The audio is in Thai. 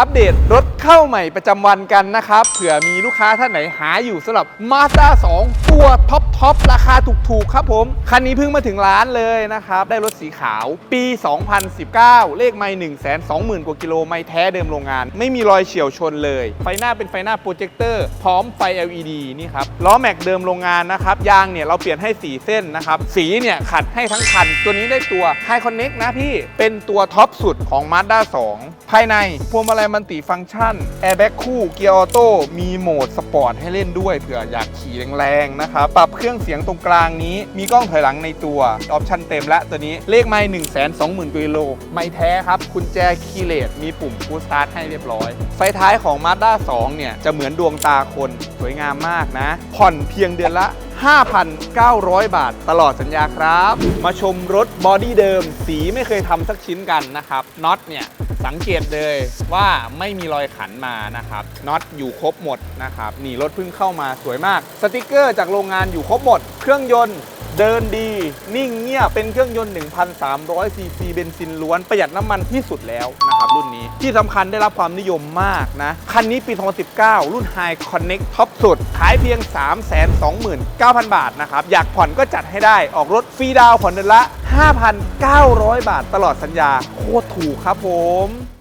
อัปเดตรถเข้าใหม่ประจำวันกันนะครับ เผื่อมีลูกค้าท่านไหนหาอยู่สำหรับ Mazda 2 ตัวท็อปท็อปราคาถูกๆ ครับผม คันนี้เพิ่งมาถึงร้านเลยนะครับ ได้รถสีขาวปี 2019 เลขไม่1 2 0 0 0 0 กว่ากิโลไม่แท้เดิมโรงงาน ไม่มีรอยเฉียวชนเลย ไฟหน้าเป็นไฟหน้าโปรเจคเตอร์พร้อมไฟ LED นี่ครับล้อแม็กเดิมโรงงานนะครับยางเนี่ยเราเปลี่ยนให้4เส้นนะครับสีเนี่ยขัดให้ทั้งคัน ตัวนี้ได้ตัว High Connect นะพี่เป็นตัวท็อปสุดของ Mazda 2 ภายในพวงมาลัยมันติฟังก์ชันแอร์แบ็กคู่เกียร์ออโต้มีโหมดสปอร์ตให้เล่นด้วยเผื่ออยากขี่แรงๆนะครับปรับเครื่องเสียงตรงกลางนี้ มีกล้องถอยหลังในตัวออปชั่นเต็มและตัวนี้เลขไม่1 2 0 0 0 0กิโลไม่แท้ครับคุณแจคีเลตมีปุ่มฟูสตาร์ทให้เรียบร้อย ไฟท้ายของ Mazda 2 เนี่ย จะเหมือนดวงตาคนสวยงามมากนะ ผ่อนเพียงเดือนละ 5,900 บาทตลอดสัญญาครับ มาชมรถบอดี้เดิม สีไม่เคยทำสักชิ้นกันนะครับน็อตเนี่ยสังเกตเลยว่าไม่มีรอยขันมานะครับน็อตอยู่ครบหมดนะครับนี่รถเพิ่งเข้ามาสวยมาก สติกเกอร์จากโรงงานอยู่ครบหมด เครื่องยนต์ เดินดี นิ่งเงียบเป็นเครื่องยนต์ 1,300 ซีซีเบนซินล้วน ประหยัดน้ำมันที่สุดแล้วนะครับรุ่นนี้ ที่สำคัญได้รับความนิยมมากนะ คันนี้ปี 2019 รุ่น High Connect ท็อปสุด ขายเพียง 329,000 บาทนะครับ อยากผ่อนก็จัดให้ได้ ออกรถฟรีดาวผ่อนเดือนละ 5,900 บาทตลอดสัญญา โคตรถูกครับผม